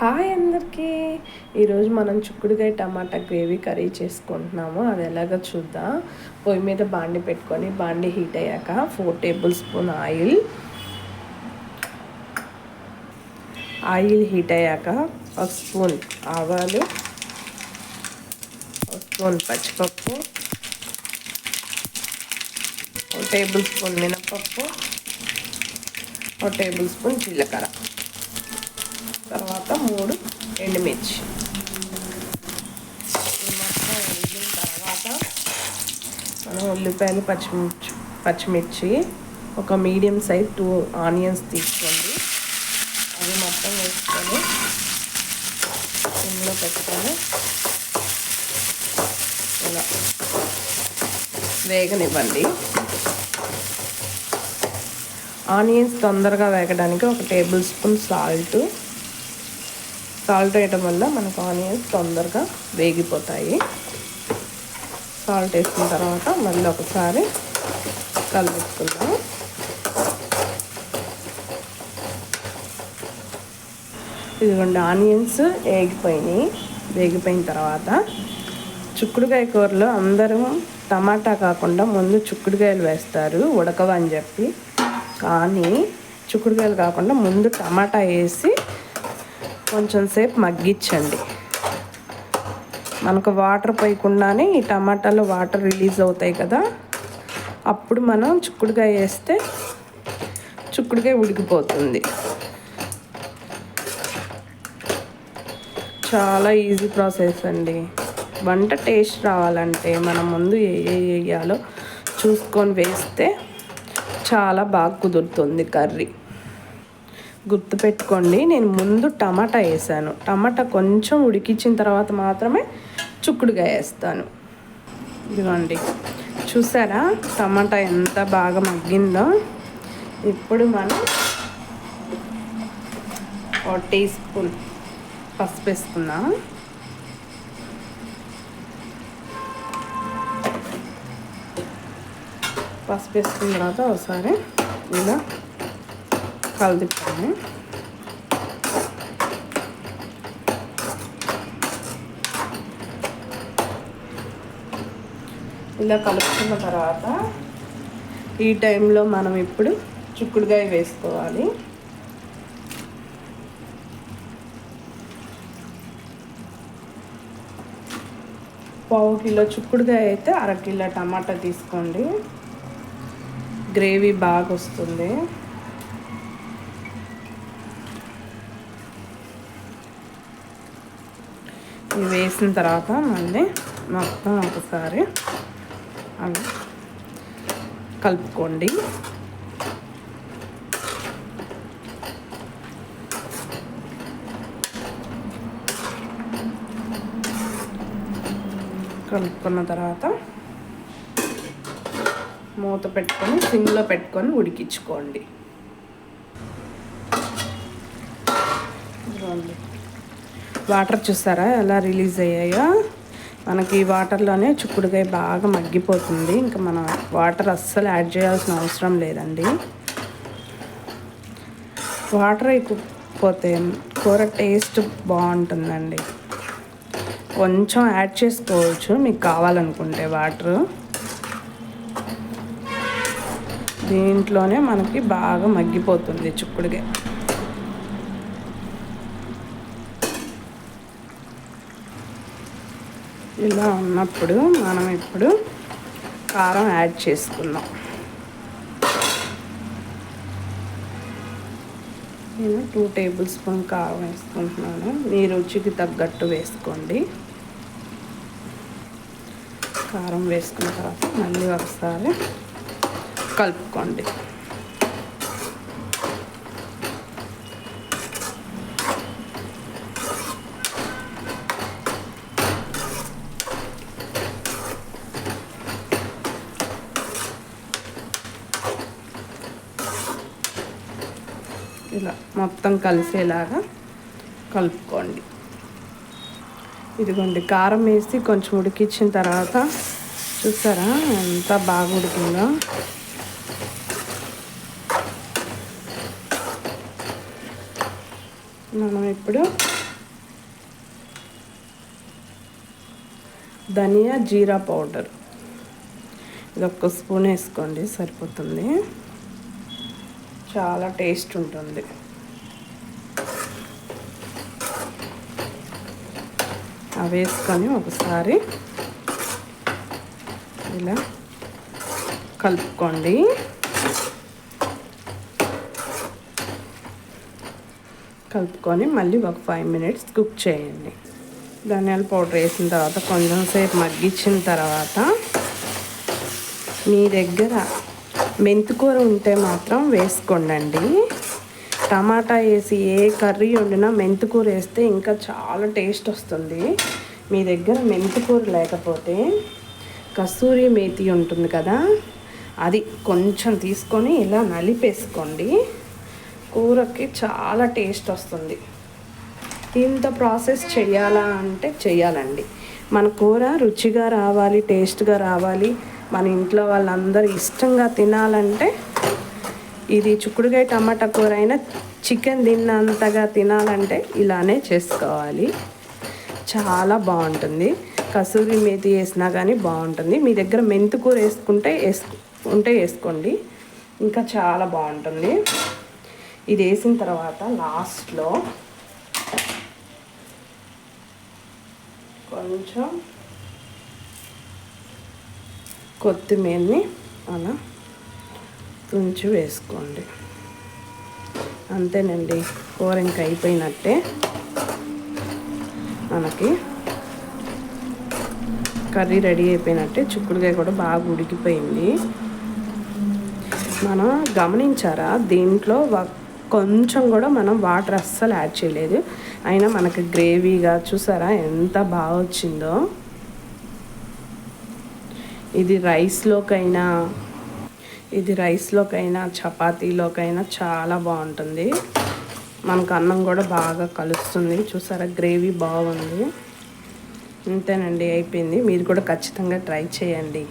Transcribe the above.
Hi అందరికీ. ఈరోజు మనం చుక్కుడుకాయ టమాటా గ్రేవీ కర్రీ చేసుకుంటున్నాము. అది ఎలాగో చూద్దాం. పొయ్యి మీద బాండి పెట్టుకొని బాండి హీట్ అయ్యాక four table spoon oil. Oil heat అయ్యాక ఒక స్పూన్ ఆవాలు. ఒక స్పూన్ పచ్చిపప్పు. ఒక టేబుల్ స్పూన్ మినపప్పు. ఒక టేబుల్ స్పూన్ జీలకర్ర. తర్వాత మూడు ఎండుమిర్చి. మొత్తం వేగిన తర్వాత మనం ఉల్లిపాయలు పచ్చిమిర్చి పచ్చిమిర్చి ఒక మీడియం సైజ్ టూ ఆనియన్స్ తీసుకోండి. అవి మొత్తం వేసుకొని సిమ్లో పెట్టుకొని ఇలా వేగనివ్వండి. ఆనియన్స్ తొందరగా వేగడానికి ఒక టేబుల్ స్పూన్ సాల్ట్ సాల్ట్ వేయడం వల్ల మనకు ఆనియన్స్ తొందరగా వేగిపోతాయి. సాల్ట్ వేసిన తర్వాత మళ్ళీ ఒకసారి కలుపుకుందాం. ఇదిగోండి ఆనియన్స్ వేగిపోయినాయి. వేగిపోయిన తర్వాత చుక్కుడుకాయ కూరలో అందరూ టమాటా కాకుండా ముందు చుక్కుడుకాయలు వేస్తారు ఉడకవని చెప్పి. కానీ చుక్కుడుకాయలు కాకుండా ముందు టమాటా వేసి కొంచెం సేపు మగ్గించండి. మనకు వాటర్ పోయకుండానే ఈ టమాటాలో వాటర్ రిలీజ్ అవుతాయి కదా అప్పుడు మనం చుక్కుడుకాయ వేస్తే చుక్కుడుకాయ ఉడికిపోతుంది. చాలా ఈజీ ప్రాసెస్ అండి. వంట టేస్ట్ రావాలంటే మనం ముందు ఏ ఏ వేయాలో చూసుకొని వేస్తే చాలా బాగా కుదురుతుంది కర్రీ. గుర్తుపెట్టుకోండి నేను ముందు టమాటా వేసాను. టమాటా కొంచెం ఉడికించిన తర్వాత మాత్రమే చుక్కుడుగా వేస్తాను. ఇదిగోండి. చూసారా? టమాటా ఎంత బాగా మగ్గిందో. ఇప్పుడు మనం ఒక టీ స్పూన్ పసుపు వేసుకుందాం. పసుపు వేసుకున్న తర్వాత ఒకసారి ఇలా కలుపుతాము ఇలా కలుపుకున్న తర్వాత ఈ టైంలో మనం ఇప్పుడు చిక్కుడుగాయ వేసుకోవాలి. పావు కిలో చిక్కుడుగాయ అయితే అర కిలో టమాటా తీసుకోండి. గ్రేవీ బాగా వస్తుంది. ఇవి వేసిన తర్వాత మళ్ళీ మొత్తం ఒకసారి అవి కలుపుకోండి. కలుపుకున్న తర్వాత మూత పెట్టుకొని సిమ్లో పెట్టుకొని ఉడికించుకోండి. వాటర్ చూసారా ఎలా రిలీజ్ అయ్యాయో? మనకి ఈ వాటర్లోనే చుక్కుడుకాయ బాగా మగ్గిపోతుంది. ఇంకా మనం వాటర్ అస్సలు యాడ్ చేయాల్సిన అవసరం లేదండి. వాటర్ అయిపోతే కూర టేస్ట్ బాగుంటుందండి. కొంచెం యాడ్ చేసుకోవచ్చు. మీకు కావాలనుకుంటే వాటర్. దీంట్లోనే మనకి బాగా మగ్గిపోతుంది చుక్కుడుకాయ. ఇలా ఉన్నప్పుడు మనం ఇప్పుడు కారం యాడ్ చేసుకుందాం. నేను టూ టేబుల్ స్పూన్ కారం వేసుకుంటున్నాను. మీ రుచికి తగ్గట్టు వేసుకోండి. కారం వేసుకున్న తర్వాత మళ్ళీ ఒకసారి కలుపుకోండి. ఇలా మొత్తం కలిసేలాగా కలుపుకోండి. ఇదిగోండి కారం వేసి కొంచెం ఉడికిచ్చిన తర్వాత చూసారా ఎంత బాగా ఉడికిందో. మనం ఇప్పుడు ధనియా జీరా పౌడర్. ఇది ఒక్క స్పూన్ వేసుకోండి సరిపోతుంది. చాలా టేస్ట్ ఉంటుంది. అవి వేసుకొని ఒకసారి ఇలా కలుపుకోండి. కలుపుకొని మళ్ళీ ఒక ఫైవ్ మినిట్స్ కుక్ చేయండి. ధనియాల పౌడర్ వేసిన తర్వాత కొంచెం సేపు మగ్గించిన తర్వాత మీ దగ్గర మెంతికూర ఉంటే మాత్రం వేసుకోండి టమాటా వేసి ఏ కర్రీ వండినా మెంతికూర వేస్తే ఇంకా చాలా టేస్ట్ వస్తుంది. మీ దగ్గర మెంతికూర లేకపోతే కస్తూరి మేతి ఉంటుంది కదా అది కొంచెం తీసుకొని ఇలా నలిపేసుకోండి. కూరకి చాలా టేస్ట్ వస్తుంది. ఇంత ప్రాసెస్ చేయాలా అంటే చేయాలండి. మన కూర రుచిగా రావాలి టేస్ట్గా రావాలి. మన ఇంట్లో వాళ్ళందరూ ఇష్టంగా తినాలంటే ఇది చుక్కుడుకాయ టమాటా కూర అయినా చికెన్ తిన్నంతగా తినాలంటే ఇలానే చేసుకోవాలి. చాలా బాగుంటుంది. కసూరి మేతి వేసినా కానీ బాగుంటుంది. మీ దగ్గర మెంతికూర వేసుకుంటే వేసు ఉంటే వేసుకోండి. ఇంకా చాలా బాగుంటుంది. ఇది వేసిన తర్వాత లాస్ట్లో కొంచెం కొత్తిమీరని అలా తుంచి వేసుకోండి. అంతేనండి కూర ఇంకా అయిపోయినట్టే మనకి కర్రీ రెడీ అయిపోయినట్టే చిక్కుడుకాయ కూడా బాగా ఉడికిపోయింది. మనం గమనించారా దీంట్లో కొంచెం కూడా మనం వాటర్ అస్సలు యాడ్ చేయలేదు. అయినా మనకి గ్రేవీగా చూసారా ఎంత బాగా వచ్చిందో ఇది రైస్లోకైనా ఇది రైస్లోకైనా చపాతీలోకైనా చాలా బాగుంటుంది. మనకు అన్నం కూడా బాగా కలుస్తుంది. చూసారా గ్రేవీ బాగుంది. అంతేనండి అయిపోయింది. మీరు కూడా ఖచ్చితంగా ట్రై చేయండి.